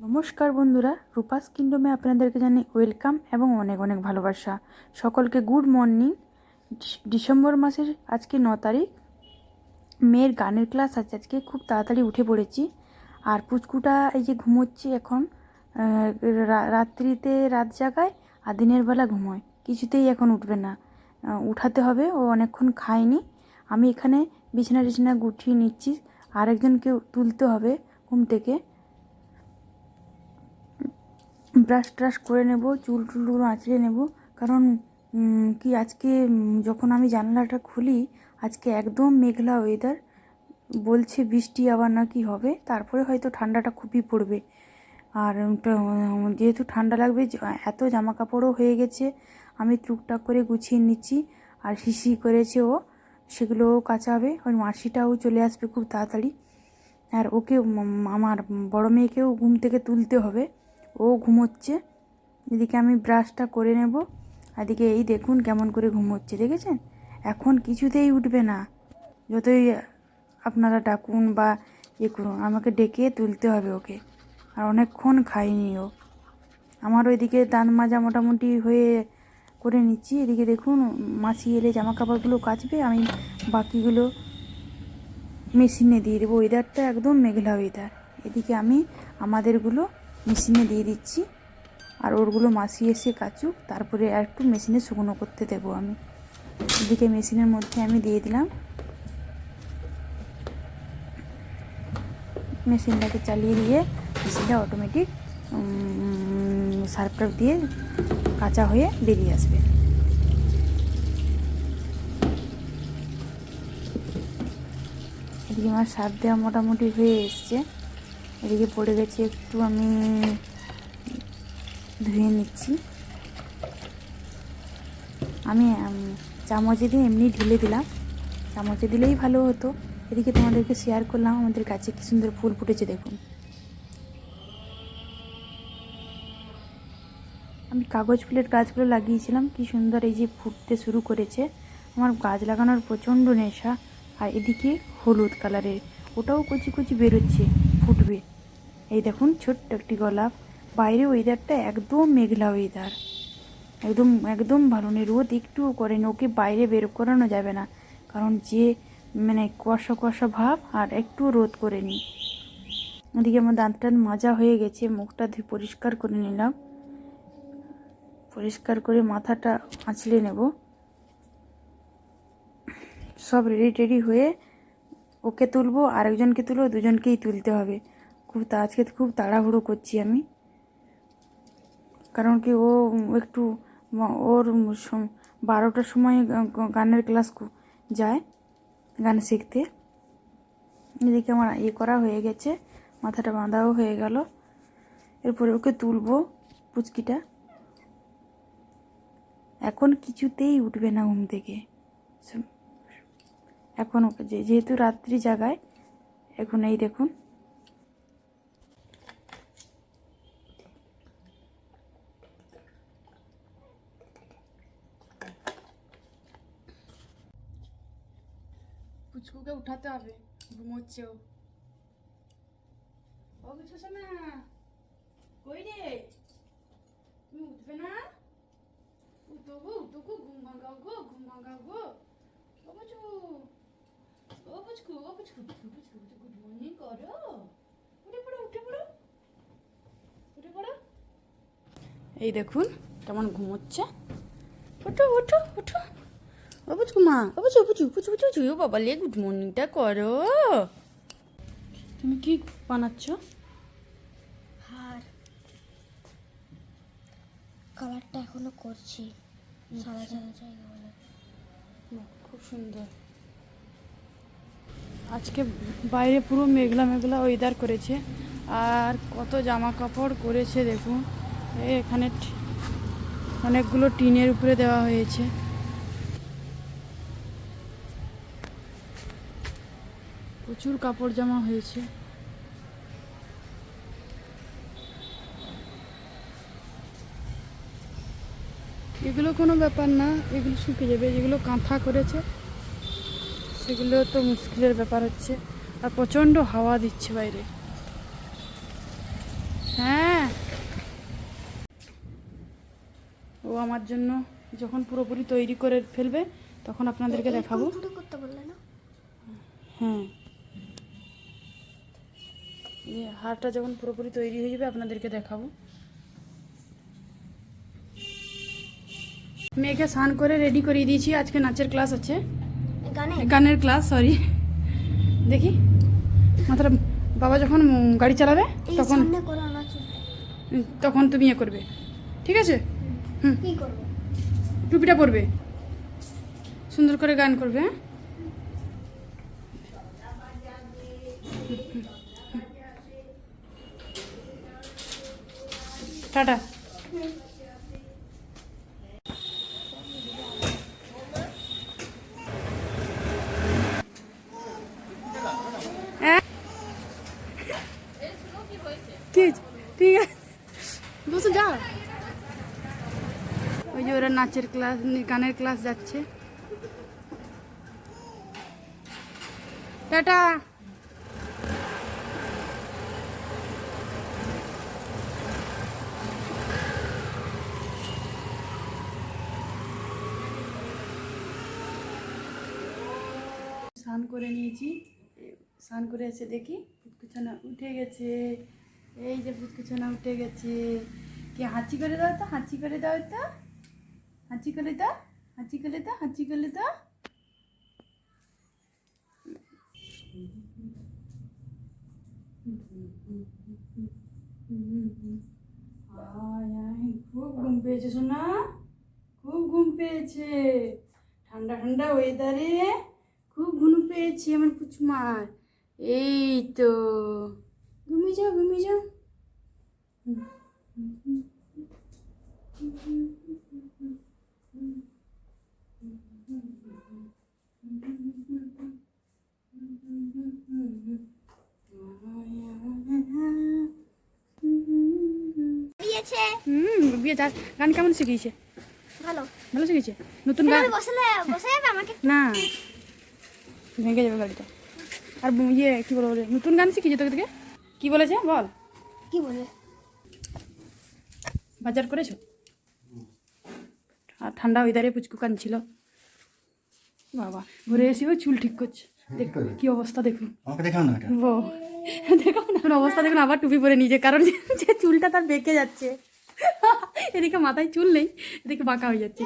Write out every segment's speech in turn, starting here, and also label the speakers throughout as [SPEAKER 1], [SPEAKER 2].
[SPEAKER 1] নমস্কার বন্ধুরা, রূপাস কিংডমে আপনাদেরকে জানি ওয়েলকাম এবং অনেক অনেক ভালোবাসা। সকলকে গুড মর্নিং। ডিসেম্বর মাসের আজকে ন তারিখ। মেয়ের গানের ক্লাস আছে আজকে খুব তাড়াতাড়ি উঠে পড়েছি। আর পুচকুটা এই যে ঘুমোচ্ছে এখন রাত্রিতে রাত জাগায় আর দিনের বেলা ঘুমোয়। কিছুতেই এখন উঠবে না। উঠাতে হবে, ও অনেকক্ষণ খায়নি। আমি এখানে বিছানা টিছানা গুছিয়ে নিচ্ছি। আরেকজনকে তুলতে হবে ঘুম থেকে। ব্রাশ ট্রাশ করে নেব, চুল টুলগুলো আঁচড়ে নেব। কারণ কি আজকে যখন আমি জানলাটা খুলি, আজকে একদম মেঘলা ওয়েদার বলছে বৃষ্টি আবার না কি হবে, তারপরে হয়তো ঠান্ডাটা খুবই পড়বে। আর যেহেতু ঠান্ডা লাগবে এত জামা কাপড়ও হয়ে গেছে, আমি টুকটাক করে গুছিয়ে নিচ্ছি, আর হিসি করেছে ও, সেগুলোও কাচাবে ওই মাসিটাও চলে আসবে খুব তাড়াতাড়ি। আর ওকে আমার বড় মেয়েকেও ঘুম থেকে তুলতে হবে। ও ঘুমোচ্ছে। এদিকে আমি ব্রাশটা করে নেব। এদিকে এই দেখুন কেমন করে ঘুমোচ্ছে, দেখেছেন? এখন কিছুতেই উঠবে না। যতই আপনারা ডাকুন বা ইয়ে করুন, আমাকে ডেকে তুলতে হবে ওকে। আর অনেকক্ষণ খাইনি ও। আমার ওইদিকে দাঁত মাজা মোটামুটি হয়ে করে নিচ্ছি। এদিকে দেখুন, মাসি এলে জামা কাপড়গুলো কাচবে, আমি বাকিগুলো মেশিনে দিয়ে দেবো। ওয়েদারটা একদম মেঘলা ওয়েদার এদিকে আমি আমাদেরগুলো মেশিনে দিয়ে দিচ্ছি। আর ওরগুলো মাসি এসে কাচুক, তারপরে আর একটু মেশিনে শুকনো করতে দেবো আমি। এদিকে মেশিনের মধ্যে আমি দিয়ে দিলাম। মেশিনটাকে চালিয়ে দিয়ে মেশিনটা অটোমেটিক সার্ফ দিয়ে কাঁচা হয়ে বেরিয়ে আসবে। এদিকে আমার সার দেওয়া মোটামুটি হয়ে এসছে। এদিকে পড়ে গেছে, একটু আমি ধুয়ে নিচ্ছি। আমি চামচে দিয়ে এমনি ঢেলে দিলাম। চামচে দিলেই ভালো হতো। এদিকে তোমাদেরকে শেয়ার করলাম, আমাদের গাছে কি সুন্দর ফুল ফুটেছে, দেখুন। আমি কাগজ ফুলের গাছগুলো লাগিয়েছিলাম, কি সুন্দর এই যে ফুটতে শুরু করেছে। আমার গাছ লাগানোর প্রচণ্ড নেশা। আর এদিকে হলুদ কালারের, ওটাও কচি কচি বেরোচ্ছে, ফুটবে। এই দেখুন, ছোট্ট একটি গোলাপ। বাইরে ওয়েদারটা একদম মেঘলা ওয়েদার একদম একদম ভালো নেই। রোদ একটুও করেনি। ওকে বাইরে বের করানো যাবে না। কারণ যে মানে কুয়াশা কুয়াশা ভাব আর একটু রোদ করেনি। ওদিকে আমার দাঁত টাত মাজা হয়ে গেছে। মুখটা ধুয়ে পরিষ্কার করে নিলাম। পরিষ্কার করে মাথাটা আঁচলে নেব। সব রেডি টেডি হয়ে ওকে তুলবো। আরেকজনকে তুলবো। দুজনকেই তুলতে হবে। খুব আজকে খুব তাড়াহুড়ো করছি আমি। কারণ কি ও একটু ওর বারোটার সময় গানের ক্লাস যায় গান শিখতে। এদিকে আমার ইয়ে করা হয়ে গেছে, মাথাটা বাঁধাও হয়ে গেল। এরপরে ওকে তুলবো পুচকিটা। এখন কিছুতেই উঠবে না ঘুম থেকে। এখন ওকে যেহেতু রাত্রি জাগায়, এখন এই দেখুন।
[SPEAKER 2] পুচকুকে উঠাতে হবে ঘুমোচ্ছে ও কিছু শোনা কই রে? তুমি উঠবে না? উঠো গো উঠো গো ঘুম ভাঙাও গো ঘুম ভাঙাও গো। ও পুচকু ও পুচকু ও পুচকু পুচকু পুচকু পুচকু গুড মর্নিং করো। উঠে পড়ো উঠে পড়ো। উঠে পড়ো।
[SPEAKER 1] এই দেখুন কেমন ঘুমোচ্ছে। ওঠো ওঠো ওঠো বুঝকু মা বুঝু বুঝু বুঝু বুঝু ও বাবা লে গুড মর্নিংটা করো তুমি কি বানাচ্ছ
[SPEAKER 3] আর কালারটা এখনও করছি সাদা সাদা জায়গা বলে
[SPEAKER 1] খুব সুন্দর আজকে বাইরে পুরো মেঘলা মেঘলা ওয়েদার করেছে আর কত জামা কাপড় করেছে দেখুন এখানে অনেকগুলো টিনের উপরে দেওয়া হয়েছে প্রচুর কাপড় জামা হয়েছে। এগুলো কোনো ব্যাপার না এগুলো শুকে যাবে। যেগুলো কাঁথা করেছে সেগুলো তো মুশকিলের ব্যাপার হচ্ছে। আর প্রচণ্ড হাওয়া দিচ্ছে বাইরে। হ্যাঁ। ও আমার জন্য যখন পুরোপুরি তৈরি করে ফেলবে তখন আপনাদেরকে দেখাবো।
[SPEAKER 3] করতে বললে না?
[SPEAKER 1] হ্যাঁ। এই হারটা যখন পুরোপুরি তৈরি হয়ে যাবে আপনাদেরকে দেখাবো। মেয়েকে স্নান করে রেডি করিয়ে দিয়েছি। আজকে নাচের ক্লাস আছে। গানের? ক্লাস সরি দেখি। মাত্র বাবা যখন গাড়ি চালাবে তখন তখন তুমি ইয়ে করবে। ঠিক আছে?
[SPEAKER 3] করবে?
[SPEAKER 1] টুপিটা পরবে। সুন্দর করে গান করবে হ্যাঁ? টাটা। হ্যাঁ? ঠিক আছে। বসে ওই যে ওরা নাচের ক্লাস গানের ক্লাস যাচ্ছে। টাটা। স্নান করে নিয়েছি। স্নান করে এসে দেখি পুতকুছানা উঠে গেছে। এই যে পুতকুছানা উঠে গেছে। কি হাঁচি করে দাও তো, হাঁচি করে দাও তো। হাঁচি করে দাও, হাঁচি করে দাও, হাঁচি করে দাও। খুব ঘুম পেয়েছে সোনা। খুব ঘুম পেয়েছে। ঠান্ডা ঠান্ডা ওয়েদারে পেয়েছে আমার পুচমার এই তো। ঘুমিয়ে যাও ঘুমিয়ে যাও। হুম বিয়ে তার গান কেমন শিখিয়েছে?
[SPEAKER 3] ভালো।
[SPEAKER 1] ভালো শিখেছে নতুন গান?
[SPEAKER 3] বসলে বসে আমাকে?
[SPEAKER 1] না। ভেঙে যাবে গাড়িটা। আর ইয়ে কি বলব রে, নতুন গান শিখিয়েছে তোকে থেকে? কি বলেছে বল।
[SPEAKER 3] কি বলে?
[SPEAKER 1] বাজার করেছ? আর ঠান্ডা ওয়েদারে পুচকু কানছিল বাবা ঘুরে এসেও চুল ঠিক করছে। দেখ কি অবস্থা দেখুন।
[SPEAKER 4] আমাকে দেখাও না এটা
[SPEAKER 1] ও দেখো না। এখন অবস্থা দেখুন আবার টুপি পরে নিজে কারণ যে চুলটা তার বেঁকে যাচ্ছে। এদিকে মাথায় চুল নেই এদিকে বাঁকা হয়ে যাচ্ছে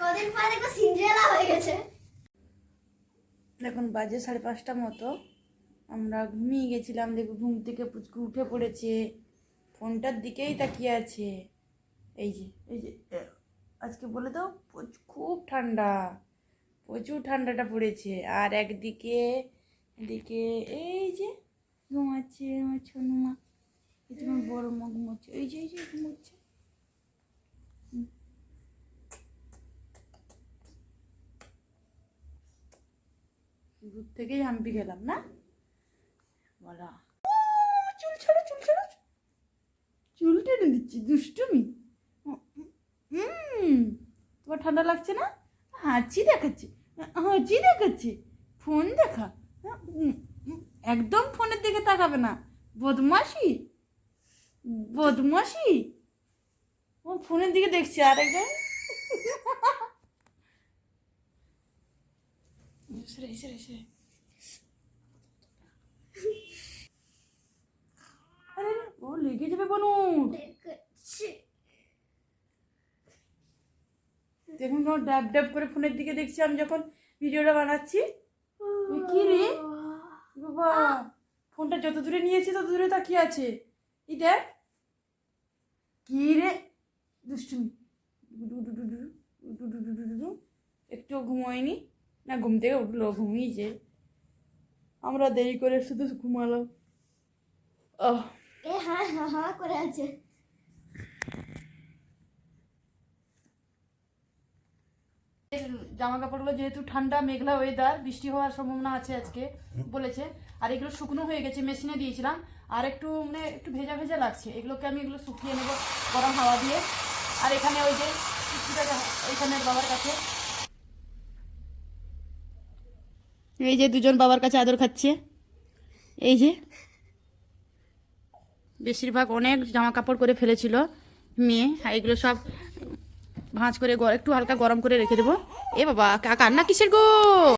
[SPEAKER 3] কদিন পরে দেখো সিন্ড্রেলা হয়ে গেছে
[SPEAKER 1] এখন বাজে সাড়ে পাঁচটা মতো। আমরা ঘুমিয়ে গেছিলাম, দেখো ঘুম থেকে পুচকু উঠে পড়েছে। ফোনটার দিকেই তাকিয়ে আছে। এই যে এই যে আজকে বলে দাও খুব ঠান্ডা। প্রচুর ঠান্ডাটা পড়েছে। আর একদিকে, এদিকে এই যে ঘুমাচ্ছে আমার ছোনুমা আমার বড় মা ঘুমাচ্ছে এই যে এই যে ঘুমাচ্ছে দূর থেকেই হাম্পি খেলাম না? বলা চুল ছাড়ো চুল ছাড়ো। চুল টেনে দিচ্ছি দুষ্টুমি। হুম তোমার ঠান্ডা লাগছে না? হাঁচি দেখাচ্ছে হাঁচি দেখাচ্ছে ফোন দেখা। একদম ফোনের দিকে তাকাবে না। বদমাসি বদমাসি ও ফোনের দিকে দেখছি সেরে সেরে সেরে দেখুন ডাব ডাব করে ফোনের দিকে দেখছি আমি যখন ভিডিওটা বানাচ্ছি। কি রে? বাবা, ফোনটা যত দূরে নিয়েছি তত দূরে তাকিয়ে আছে। এই দেখ। কি রে? দুষ্টুমি। একটু ঘুমোয়নি। না, ঘুম থেকে উঠল, ঘুমিয়েছে। আমরা দেরি করে শুধু ঘুমালাম।
[SPEAKER 3] ও হ্যাঁ হ্যাঁ হ্যাঁ করে আছে।
[SPEAKER 1] জামা কাপড়গুলো যেহেতু ঠান্ডা, মেঘলা ওয়েদার বৃষ্টি হওয়ার সম্ভাবনা আছে আজকে, বলেছে। আর এগুলো শুকনো হয়ে গেছে, মেশিনে দিয়েছিলাম। আর একটু মানে একটু ভেজা ভেজা লাগছে। এগুলোকে আমি এগুলো শুকিয়ে নেব গরম হাওয়া দিয়ে। আর এখানে ওই যে এখানে বাবার কাছে। এই যে দুজন বাবার কাছে আদর খাচ্ছে। এই যে। বেশিরভাগ অনেক জামা কাপড় করে ফেলেছিল মেয়ে। এগুলো সব ভাঁজ করে একটু হালকা গরম করে রেখে দেবো। এ বাবা কান্না কিসের গো?